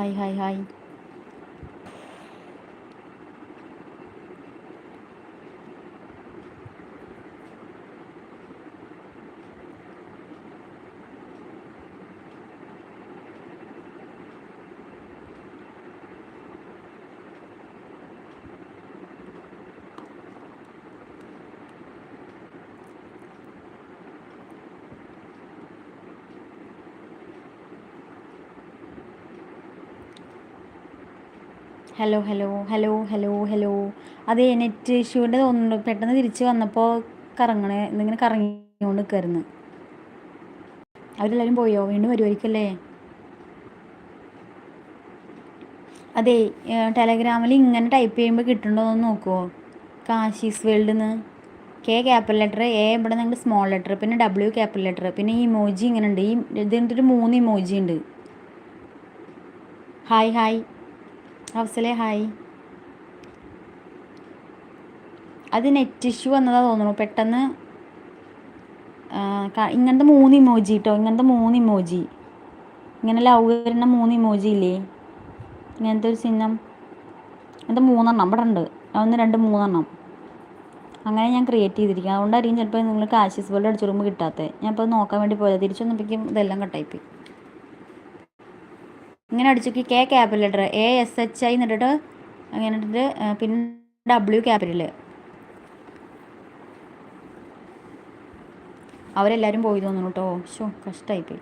Hi hi hi hello hello hello hello hello അത് net ഇഷ്യൂന്റെ തോന്നുന്നു പെട്ടെന്ന് തിരിച്ച് വന്നപ്പോൾ കറങ്ങണേ എന്തിങ്ങനെ കറങ്ങിക്കൊണ്ട് നിൽക്കായിരുന്നു അവരെല്ലാവരും പോയോ? വീണ്ടും വരുമായിരിക്കല്ലേ അതെ ടെലഗ്രാമിൽ ഇങ്ങനെ ടൈപ്പ് ചെയ്യുമ്പോൾ കിട്ടുന്നുണ്ടോ എന്ന് നോക്കുമോ കാശീസ് വേൾഡിൽ നിന്ന് കെ ക്യാപിറ്റൽ ലെറ്റർ എ ഇവിടെ നിങ്ങൾ സ്മോൾ ലെറ്റർ പിന്നെ ഡബ്ല്യു ക്യാപിറ്റൽ ലെറ്റർ പിന്നെ ഈ ഇമോജി ഇങ്ങനെ ഉണ്ട് ഈ ഇതിന്റെ ഒരു മൂന്ന് ഇമോജി ഉണ്ട് ഹായ് ഹായ് ഹൗസലെ ഹായ്. അത് നെറ്റ് ഇഷ്യൂ വന്നതാ തോന്നുന്നു. പെട്ടെന്ന് ഇങ്ങനത്തെ മൂന്ന് ഇമോജി കേട്ടോ ഇങ്ങനത്തെ മൂന്ന് ഇമോജി. ഇങ്ങനെ ലവ് വരുന്ന മൂന്ന് ഇമോജി ഇല്ലേ? ഇങ്ങനത്തെ ഒരു ചിഹ്നം. ഇങ്ങനത്തെ മൂന്നെണ്ണം ഇവിടെ ഉണ്ട്. ഒന്ന് രണ്ട് മൂന്നെണ്ണം. അങ്ങനെ ഞാൻ ക്രിയേറ്റ് ചെയ്തിരിക്കുക അതുകൊണ്ടായിരിക്കും ചിലപ്പോൾ നിങ്ങൾ കാശിസ് പോലെ അടിച്ചു വരുമ്പോൾ കിട്ടാത്തത് ഞാൻ ഇപ്പോൾ നോക്കാൻ വേണ്ടി പോയത്. തിരിച്ചു ഇതെല്ലാം കട്ടായിപ്പോയി ഇങ്ങനെ അടിച്ചോക്കി K capital letter A S H I എന്നിട്ടിട്ട് അങ്ങനെ പിന്നെ ഡബ്ല്യു ക്യാപിറ്റൽ അവരെല്ലാവരും പോയി തോന്നുന്നു കേട്ടോ ഷോ കഷ്ടമായിപ്പോയി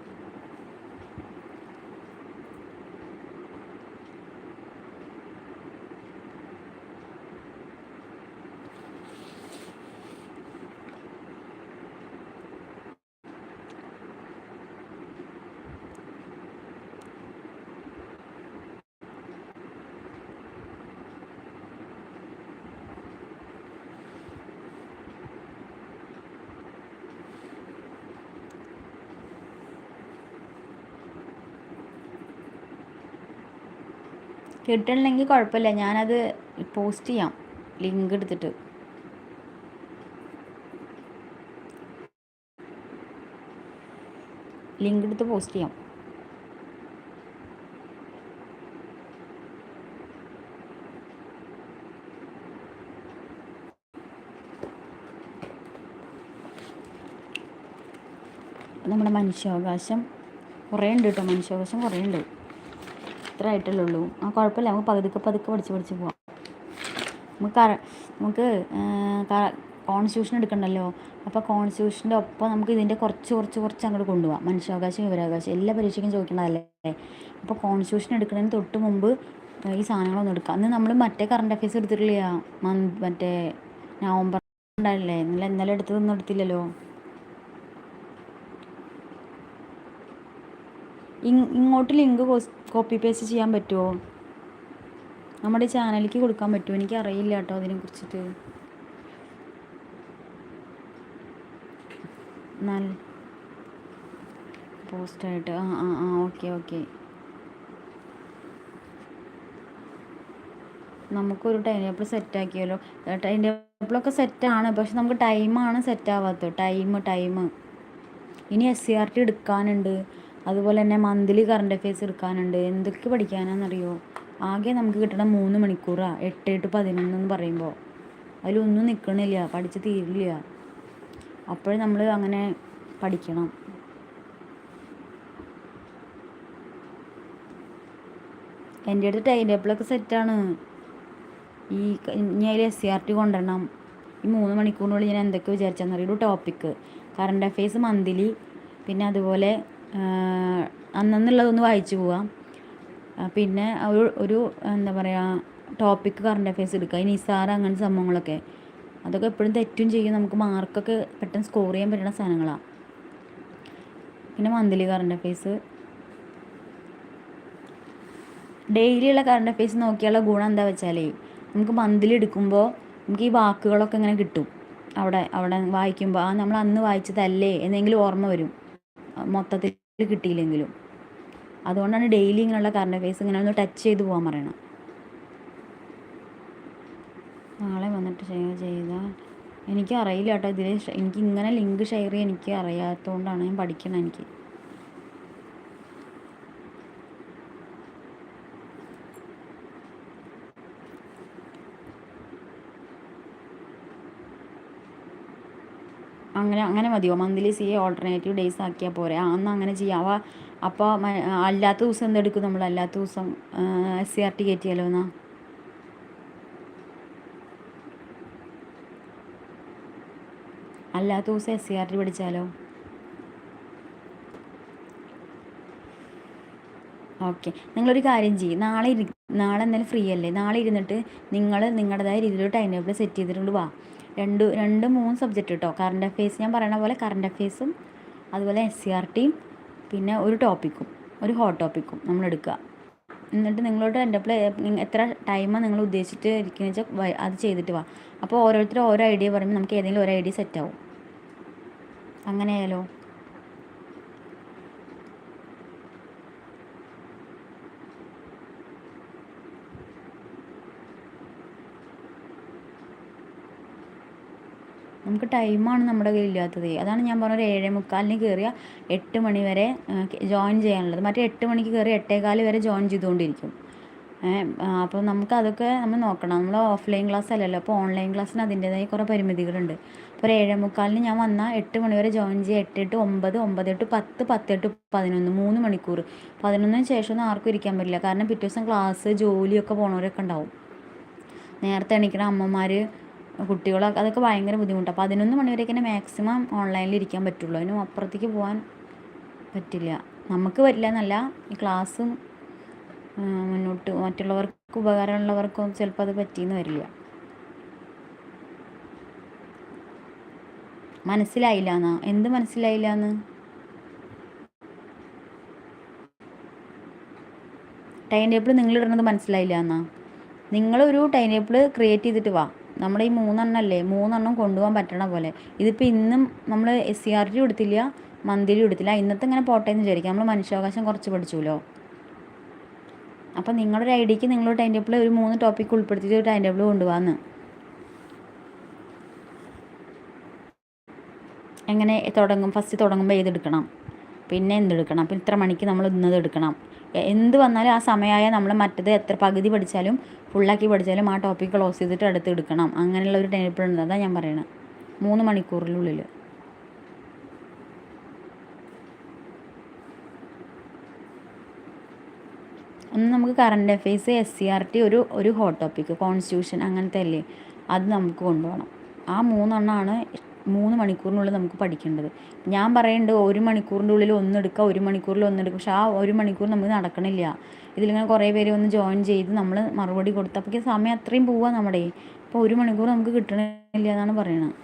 കിട്ടണില്ലെങ്കിൽ കുഴപ്പമില്ല. ഞാനത് പോസ്റ്റ് ചെയ്യാം. ലിങ്ക് എടുത്തിട്ട്. ലിങ്ക് എടുത്ത് പോസ്റ്റ് ചെയ്യാം. നമ്മുടെ മനുഷ്യാവകാശം കുറേ ഉണ്ട് കേട്ടോ. മനുഷ്യാവകാശം കുറേ ഉണ്ട് ഇത്ര ഉള്ളൂ ആ കുഴപ്പമില്ല. നമുക്ക് പതുക്കെ പതുക്കെ പഠിച്ച് പഠിച്ച് പോവാം. നമുക്ക് നമുക്ക് കോൺസ്റ്റിറ്റ്യൂഷൻ എടുക്കണ്ടല്ലോ? അപ്പോൾ കോൺസ്റ്റിറ്റ്യൂഷന്റെ ഒപ്പം നമുക്ക് ഇതിന്റെ കുറച്ച് കുറച്ച് കുറച്ച് അങ്ങോട്ട് കൊണ്ടുപോകാം മനുഷ്യാവകാശം വിവരാവകാശം എല്ലാ പരീക്ഷയ്ക്കും ചോദിക്കണതല്ലേ? അപ്പോൾ കോൺസ്റ്റിറ്റ്യൂഷൻ എടുക്കുന്നതിന് തൊട്ട് മുമ്പ് ഈ സാധനങ്ങളൊന്നും എടുക്കാം. അന്ന് നമ്മൾ മറ്റേ കറണ്ട് അഫയേഴ്സ് എടുത്തിട്ടില്ല? മന്ത് മറ്റേ നവംബർ ഉണ്ടായില്ലേ? ഇന്നലെ ഇന്നലെ എടുത്തതൊന്നും എടുത്തില്ലല്ലോ? ഇങ്ങോട്ട് ലിങ്ക് കോപ്പി പേസ്റ്റ് ചെയ്യാൻ പറ്റുമോ നമ്മുടെ ചാനലിലേക്ക് കൊടുക്കാൻ പറ്റുമോ എനിക്ക് അറിയില്ല കേട്ടോ അതിനെ കുറിച്ചിട്ട്. നല്ല പോസ്റ്റായിട്ട് ആ ആ ആ ഓക്കെ ഓക്കെ. നമുക്കൊരു ടൈം ടേബിൾ സെറ്റാക്കിയല്ലോ ടൈം ടേബിളൊക്കെ സെറ്റാണ് പക്ഷെ നമുക്ക് ടൈമാണ് സെറ്റാവാത്തത് ടൈം ടൈം ഇനി എസ് സി ആർ ടി എടുക്കാനുണ്ട്. അതുപോലെ തന്നെ മന്ത്ലി കറണ്ട് അഫയേഴ്സ് എടുക്കാനുണ്ട്. എന്തൊക്കെ പഠിക്കാനാണെന്നറിയോ? ആകെ നമുക്ക് കിട്ടണ മൂന്ന് മണിക്കൂറാണ് എട്ട് എട്ട് പതിനൊന്ന് എന്ന് പറയുമ്പോൾ അതിലൊന്നും നിൽക്കണില്ല പഠിച്ച് തീരില്ല. അപ്പോൾ നമ്മൾ അങ്ങനെ പഠിക്കണം. എന്റെ അടുത്ത് ടൈം ടേബിളൊക്കെ സെറ്റാണ് ഈ ഇനി അതിൽ എസ് സി ആർ ടി കൊണ്ടുവരണം. ഈ മൂന്ന് മണിക്കൂറിനുള്ളിൽ ഞാൻ എന്തൊക്കെ വിചാരിച്ചെന്നറിയൊരു ടോപ്പിക്ക് കറണ്ട് അഫയേഴ്സ് മന്ത്ലി പിന്നെ അതുപോലെ അന്നന്നുള്ളതൊന്ന് വായിച്ചു പോവാം. പിന്നെ ഒരു ഒരു എന്താ പറയുക ടോപ്പിക്ക് കറണ്ട് അഫയേഴ്സ് എടുക്കുക. ഈ നിസാർ അങ്ങനത്തെ സംഭവങ്ങളൊക്കെ. അതൊക്കെ എപ്പോഴും തെറ്റും ചെയ്യും. നമുക്ക് മാർക്കൊക്കെ പെട്ടെന്ന് സ്കോർ ചെയ്യാൻ പറ്റുന്ന സാധനങ്ങളാണ് പിന്നെ മന്ത്ലി കറണ്ട് അഫയേഴ്സ് ഡെയിലിയുള്ള കറണ്ട് അഫയേഴ്സ് നോക്കിയുള്ള ഗുണം എന്താ വെച്ചാലേ നമുക്ക് മന്ത്ലി എടുക്കുമ്പോൾ നമുക്ക് ഈ വാക്കുകളൊക്കെ ഇങ്ങനെ കിട്ടും. അവിടെ അവിടെ വായിക്കുമ്പോൾ ആ നമ്മൾ അന്ന് വായിച്ചതല്ലേ എന്നെങ്കിലും ഓർമ്മ വരും. മൊത്തത്തിൽ കിട്ടിയില്ലെങ്കിലും. അതുകൊണ്ടാണ് ഡെയിലി ഇങ്ങനെയുള്ള കറണ്ട് അഫയേഴ്സ് ഇങ്ങനെ ഒന്ന് ടച്ച് ചെയ്ത് പോകാൻ പറയണം നാളെ വന്നിട്ട് ഷെയർ ചെയ്താൽ എനിക്ക് അറിയില്ല കേട്ടോ ഇതിൽ എനിക്ക് ഇങ്ങനെ ലിങ്ക് ഷെയർ ചെയ്യാൻ എനിക്ക് അറിയാത്തതുകൊണ്ടാണ് ഞാൻ പഠിക്കണം എനിക്ക്. അങ്ങനെ അങ്ങനെ മതിയോ? Monthly C A alternative days ആക്കിയാൽ പോരെ. ആ അങ്ങനെ ചെയ്യാം. അവ അപ്പോൾ അല്ലാത്ത ദിവസം എന്തെടുക്കും നമ്മൾ അല്ലാത്ത ദിവസം എസ് സി ആർ ടി കയറ്റിയാലോ എന്നാ? അല്ലാത്ത ദിവസം എസ് സി ആർ ടി പഠിച്ചാലോ? ഓക്കെ. നിങ്ങളൊരു കാര്യം ചെയ്യും. നാളെ ഇരി നാളെ എന്തായാലും ഫ്രീ അല്ലേ? നാളെ ഇരുന്നിട്ട് നിങ്ങൾ നിങ്ങളുടേതായ രീതിയിൽ ടൈം ടേബിൾ സെറ്റ് ചെയ്തിട്ടുണ്ട് വാ. രണ്ട് രണ്ട് മൂന്ന് സബ്ജക്റ്റ് കേട്ടോ കറണ്ട് അഫെയർസ് ഞാൻ പറയണ പോലെ കറണ്ട് അഫെയർസും അതുപോലെ എസ് സി ആർ ടിയും പിന്നെ ഒരു ടോപ്പിക്കും ഒരു ഹോട്ട് ടോപ്പിക്കും നമ്മൾ എടുക്കുക. എന്നിട്ട് നിങ്ങളോട് എന്റെ എത്ര ടൈമാണ് നിങ്ങൾ ഉദ്ദേശിച്ചിട്ട് ഇരിക്കുന്നത് വെച്ചാൽ അത് ചെയ്തിട്ട് വാ. അപ്പോൾ ഓരോരുത്തരും ഓരോ ഐഡിയ പറയുമ്പോൾ നമുക്ക് ഏതെങ്കിലും ഒരു ഐഡിയ സെറ്റ് ആവും. നമുക്ക് ടൈമാണ് നമ്മുടെ കയ്യിലില്ലാത്തത്. അതാണ് ഞാൻ പറഞ്ഞത് ഏഴേ മുക്കാലിന് കയറിയ എട്ട് മണി വരെ ജോയിൻ ചെയ്യാനുള്ളത്. മറ്റേ എട്ട് മണിക്ക് കയറി എട്ടേകാൽ വരെ ജോയിൻ ചെയ്തുകൊണ്ടിരിക്കും. അപ്പോൾ നമുക്ക് അതൊക്കെ നമ്മൾ നോക്കണം. നമ്മൾ ഓഫ്ലൈൻ ക്ലാസ് അല്ലല്ലോ. അപ്പോൾ ഓൺലൈൻ ക്ലാസ്സിന് അതിന്റേതായ കുറേ പരിമിതികളുണ്ട്. അപ്പോൾ ഒരു ഏഴേ മുക്കാലിന് ഞാൻ വന്നാൽ എട്ട് മണി വരെ ജോയിൻ ചെയ്യുക എട്ട് എട്ട് ഒമ്പത് ഒമ്പത് എട്ട് പത്ത് പത്ത് എട്ട് പതിനൊന്ന് മൂന്ന് മണിക്കൂർ പതിനൊന്നിന് ശേഷമൊന്നും ആർക്കും ഇരിക്കാൻ പറ്റില്ല. കാരണം പിറ്റേ ദിവസം ക്ലാസ് ജോലിയൊക്കെ പോണവരൊക്കെ ഉണ്ടാവും. നേരത്തെ എണീക്കണ അമ്മമാർ കുട്ടികളൊക്കെ അതൊക്കെ ഭയങ്കര ബുദ്ധിമുട്ടാണ് അപ്പോൾ പതിനൊന്ന് മണിവരെയൊക്കെ തന്നെ മാക്സിമം ഓൺലൈനിൽ ഇരിക്കാൻ പറ്റുള്ളൂ. അതിനും അപ്പുറത്തേക്ക് പോകാൻ പറ്റില്ല. നമുക്ക് പറ്റില്ല എന്നല്ല ഈ ക്ലാസ്സും മുന്നോട്ട് മറ്റുള്ളവർക്ക് ഉപകാരമുള്ളവർക്കും ചിലപ്പോൾ അത് പറ്റിയെന്ന് വരില്ല. മനസ്സിലായില്ല എന്നാ എന്ത് മനസ്സിലായില്ല എന്ന് ടൈം ടേബിൾ നിങ്ങൾ ഇടുന്നത് മനസ്സിലായില്ല എന്നാ നിങ്ങളൊരു ടൈം ടേബിൾ ക്രിയേറ്റ് ചെയ്തിട്ട് വാ. നമ്മുടെ ഈ മൂന്നെണ്ണം അല്ലേ മൂന്നെണ്ണം കൊണ്ടുപോകാൻ പറ്റണ പോലെ. ഇതിപ്പോൾ ഇന്നും നമ്മൾ എസ് സി ആർ ടി കൊടുത്തില്ല മന്തിലി കൊടുത്തില്ല ഇന്നത്തെ ഇങ്ങനെ പോട്ടെ എന്ന് വിചാരിക്കാം. നമ്മൾ മനുഷ്യാവകാശം കുറച്ച് പഠിച്ചുല്ലോ അപ്പോൾ നിങ്ങളുടെ ഒരു ഐഡിയക്ക് നിങ്ങൾ ടൈം ടേബിൾ ഒരു മൂന്ന് ടോപ്പിക്ക് ഉൾപ്പെടുത്തിയിട്ട് ഒരു ടൈം ടേബിൾ കൊണ്ടുപോകാമെന്ന് എങ്ങനെ തുടങ്ങും? ഫസ്റ്റ് തുടങ്ങുമ്പോൾ ഏതെടുക്കണം? പിന്നെ എന്തെടുക്കണം? അപ്പം ഇത്ര മണിക്ക് നമ്മൾ ഇന്നത് എടുക്കണം. എന്ത് വന്നാലും ആ സമയമായ നമ്മൾ മറ്റത് എത്ര പകുതി പഠിച്ചാലും ഫുള്ളാക്കി പഠിച്ചാലും ആ ടോപ്പിക് ക്ലോസ് ചെയ്തിട്ട് അടുത്ത് എടുക്കണം. അങ്ങനെയുള്ള ഒരു ടൈപ്പ് ഉണ്ട് അതാണ് ഞാൻ പറയണത് മൂന്ന് മണിക്കൂറിനുള്ളിൽ ഒന്ന് നമുക്ക് current affairs S C R T ഒരു ഒരു ഹോട്ട് ടോപ്പിക് കോൺസ്റ്റിറ്റ്യൂഷൻ അങ്ങനത്തെ അല്ലേ? അത് നമുക്ക് കൊണ്ടുപോകണം. ആ മൂന്നെണ്ണമാണ് മൂന്ന് മണിക്കൂറിനുള്ളിൽ നമുക്ക് പഠിക്കേണ്ടത്. ഞാൻ പറയുന്നുണ്ട് ഒരു മണിക്കൂറിന്റെ ഉള്ളിൽ ഒന്നെടുക്കുക ഒരു മണിക്കൂറിൽ ഒന്നെടുക്കുക. പക്ഷേ ആ ഒരു മണിക്കൂർ നമുക്ക് നടക്കണില്ല. ഇതിലിങ്ങനെ കുറേ പേര് വന്ന് ജോയിൻ ചെയ്ത് നമ്മൾ മറുപടി കൊടുത്തപ്പോഴേക്കും സമയം അത്രയും പോവുക നമ്മുടെ. അപ്പോൾ ഒരു മണിക്കൂർ നമുക്ക് കിട്ടണില്ല എന്നാണ് പറയുന്നത്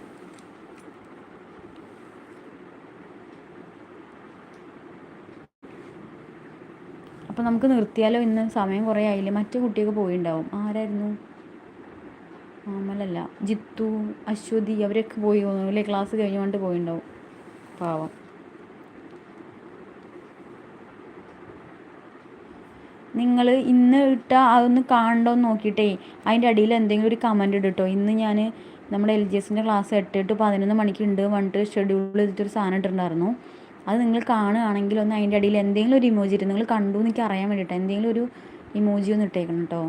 അപ്പോൾ നമുക്ക് നിർത്തിയാലോ ഇന്ന്? സമയം കുറേ ആയില്ലേ? മറ്റു കുട്ടിയൊക്കെ പോയിണ്ടാവും. ആരായിരുന്നു? ആമലല്ല ജിത്തു അശ്വതി അവരൊക്കെ പോയി തോന്നുന്നു. അല്ലേ ക്ലാസ് കഴിഞ്ഞുകൊണ്ട് പോയിണ്ടാവും. പാവം. നിങ്ങൾ ഇന്ന് ഇട്ട അതൊന്ന് കാണണ്ടോ എന്ന് നോക്കിയിട്ടേ അതിന്റെ അടിയിൽ എന്തെങ്കിലും ഒരു കമന്റ് ഇടട്ടോ. ഇന്ന് ഞാൻ നമ്മുടെ എൽ ജി എസിന്റെ ക്ലാസ് എട്ട് എട്ട് പതിനൊന്ന് മണിക്ക് ഉണ്ട് പറഞ്ഞിട്ട് ഷെഡ്യൂൾ ചെയ്തിട്ടൊരു സാധനം ഇട്ടിട്ടുണ്ടായിരുന്നു. അത് നിങ്ങൾ കാണുകയാണെങ്കിൽ ഒന്ന് അതിന്റെ അടിയിൽ എന്തെങ്കിലും ഒരു ഇമോജി ഇട്ട് നിങ്ങൾ കണ്ടു എനിക്ക് അറിയാൻ വേണ്ടിയിട്ട് എന്തെങ്കിലും ഒരു ഇമോജി ഒന്ന് ഇട്ടേക്കണം കേട്ടോ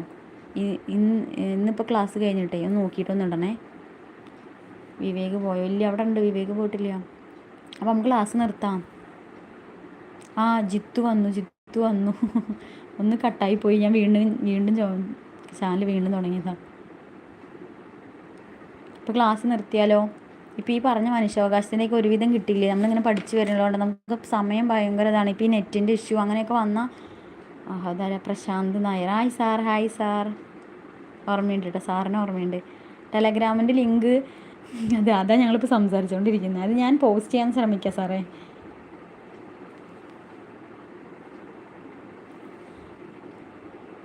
ഇന്ന് ഇന്നിപ്പോൾ ക്ലാസ് കഴിഞ്ഞിട്ടേ ഒന്ന് നോക്കിയിട്ടൊന്നും ഇടണേ. വിവേക് പോയോ? ഇല്ല അവിടെ ഉണ്ട്. വിവേക് പോയിട്ടില്ല. അപ്പോൾ നമുക്ക് ക്ലാസ് നിർത്താം. ആ ജിത്തു വന്നു ജിത്തു വന്നു. ഒന്ന് കട്ടായി പോയി. ഞാൻ വീണ്ടും വീണ്ടും ചാനൽ വീണ്ടും തുടങ്ങിയതാണ് ഇപ്പോൾ ക്ലാസ് നിർത്തിയാലോ? ഇപ്പോൾ ഈ പറഞ്ഞ മനുഷ്യാവകാശത്തിന്റെയൊക്കെ ഒരുവിധം കിട്ടിയില്ലേ? നമ്മളിങ്ങനെ പഠിച്ചു വരുന്നതുകൊണ്ട് നമുക്ക് സമയം ഭയങ്കര ഇതാണ്. ഇപ്പോൾ ഈ നെറ്റിന്റെ ഇഷ്യൂ അങ്ങനെയൊക്കെ വന്നാൽ അതാരാ Prashant Nair. Hi sir hi sir. ഓർമ്മയുണ്ട് കേട്ടോ സാറിന് ഓർമ്മയുണ്ട്. ടെലഗ്രാമിന്റെ ലിങ്ക് അതെ അതാണ് ഞങ്ങളിപ്പോൾ സംസാരിച്ചുകൊണ്ടിരിക്കുന്നത് അത് ഞാൻ പോസ്റ്റ് ചെയ്യാൻ ശ്രമിക്കാം സാറേ.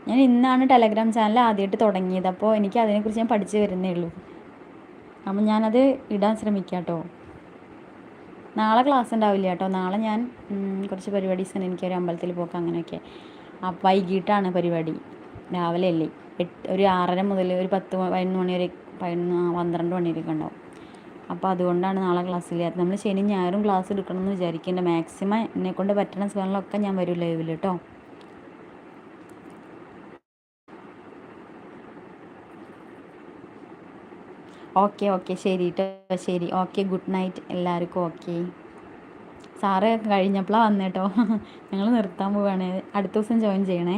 ഞാൻ ഇന്നാണ് ടെലഗ്രാം ചാനൽ ആദ്യമായിട്ട് തുടങ്ങിയത്. അപ്പോൾ എനിക്ക് അതിനെക്കുറിച്ച് ഞാൻ പഠിച്ചു വരുന്നേ ഉള്ളൂ. അപ്പം ഞാനത് ഇടാൻ ശ്രമിക്കാം കേട്ടോ നാളെ ക്ലാസ് ഉണ്ടാവില്ല കേട്ടോ നാളെ ഞാൻ കുറച്ച് പരിപാടീസ് എനിക്കൊരു അമ്പലത്തിൽ പോക്ക് അങ്ങനെയൊക്കെ. വൈകിട്ടാണ് പരിപാടി. രാവിലെ അല്ലേ? എട്ട് ഒരു ആറര മുതൽ ഒരു പത്ത് പതിനൊന്ന് മണി വരെ പതിനൊന്ന് പന്ത്രണ്ട് മണി വരെയൊക്കെ ഉണ്ടാവും. അപ്പോൾ അതുകൊണ്ടാണ് നാളെ ക്ലാസ്സില്ലാത്തത് നമ്മൾ ശനി ഞായറും ക്ലാസ് എടുക്കണം എന്ന് വിചാരിക്കേണ്ട. മാക്സിമം എന്നെക്കൊണ്ട് പറ്റണ സ്ഥലങ്ങളൊക്കെ ഞാൻ വരും ലൈവിൽ കേട്ടോ. Okay okay. ശരി കേട്ടോ ശരി. Okay good night. എല്ലാവർക്കും ഓക്കെ. സാറ് കഴിഞ്ഞപ്പോഴാണ് വന്നേട്ടോ. ഞങ്ങൾ നിർത്താൻ പോവുകയാണ് അടുത്ത ദിവസം ജോയിൻ ചെയ്യണേ.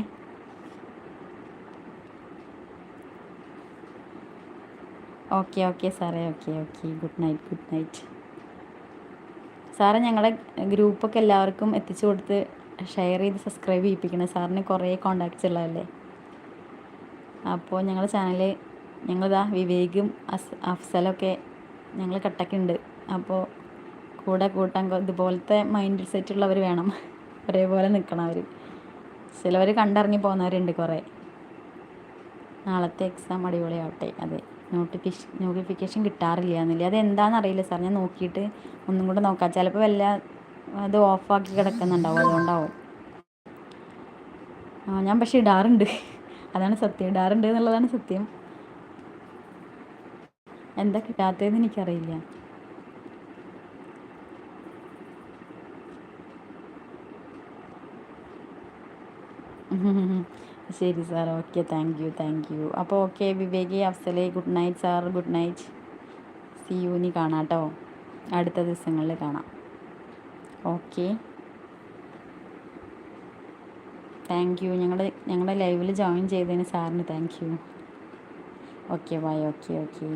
ഓക്കെ ഓക്കെ സാറേ okay okay good night good night സാറെ ഞങ്ങളുടെ ഗ്രൂപ്പൊക്കെ എല്ലാവർക്കും എത്തിച്ചു കൊടുത്ത് ഷെയർ ചെയ്ത് സബ്സ്ക്രൈബ് ചെയ്യിപ്പിക്കണം. സാറിന് കുറേ കോണ്ടാക്ട്സ് ഉള്ളതല്ലേ? അപ്പോൾ ഞങ്ങളുടെ ചാനൽ ഞങ്ങളിതാ വിവേകും അസ് അഫ്സലൊക്കെ ഞങ്ങൾ കട്ടക്കുണ്ട്. അപ്പോൾ കൂടെ കൂട്ടാൻ ഇതുപോലത്തെ മൈൻഡ് സെറ്റ് ഉള്ളവർ വേണം. ഒരേപോലെ നിൽക്കണം അവർ ചിലവർ കണ്ടിറങ്ങി പോകുന്നവരുണ്ട് കുറേ. നാളത്തെ എക്സാം അടിപൊളിയാവട്ടെ. അതെ നോട്ടിഫിക്കേഷൻ നോട്ടിഫിക്കേഷൻ കിട്ടാറില്ല എന്നില്ല. അത് എന്താണെന്ന് അറിയില്ല സാർ ഞാൻ നോക്കിയിട്ട് ഒന്നും കൂടെ നോക്കാം. ചിലപ്പോൾ വല്ല അത് ഓഫാക്കി കിടക്കുന്നുണ്ടാവും. അതുകൊണ്ടാവും. ആ ഞാൻ പക്ഷേ ഇടാറുണ്ട്. അതാണ് സത്യം. ഇടാറുണ്ട് എന്നുള്ളതാണ് സത്യം. എന്താ കിട്ടാത്തതെന്ന് എനിക്കറിയില്ല. ശരി sir okay. Thank you thank you അപ്പോൾ ഓക്കെ വിവേകി അഫ്സലെ good night sir good night see you ഇനി കാണാം കേട്ടോ. അടുത്ത ദിവസങ്ങളിൽ കാണാം. ഓക്കെ. താങ്ക് യു ഞങ്ങളുടെ ഞങ്ങളുടെ ലൈവിൽ ജോയിൻ ചെയ്തതിന് സാറിന് thank you okay bye okay okay.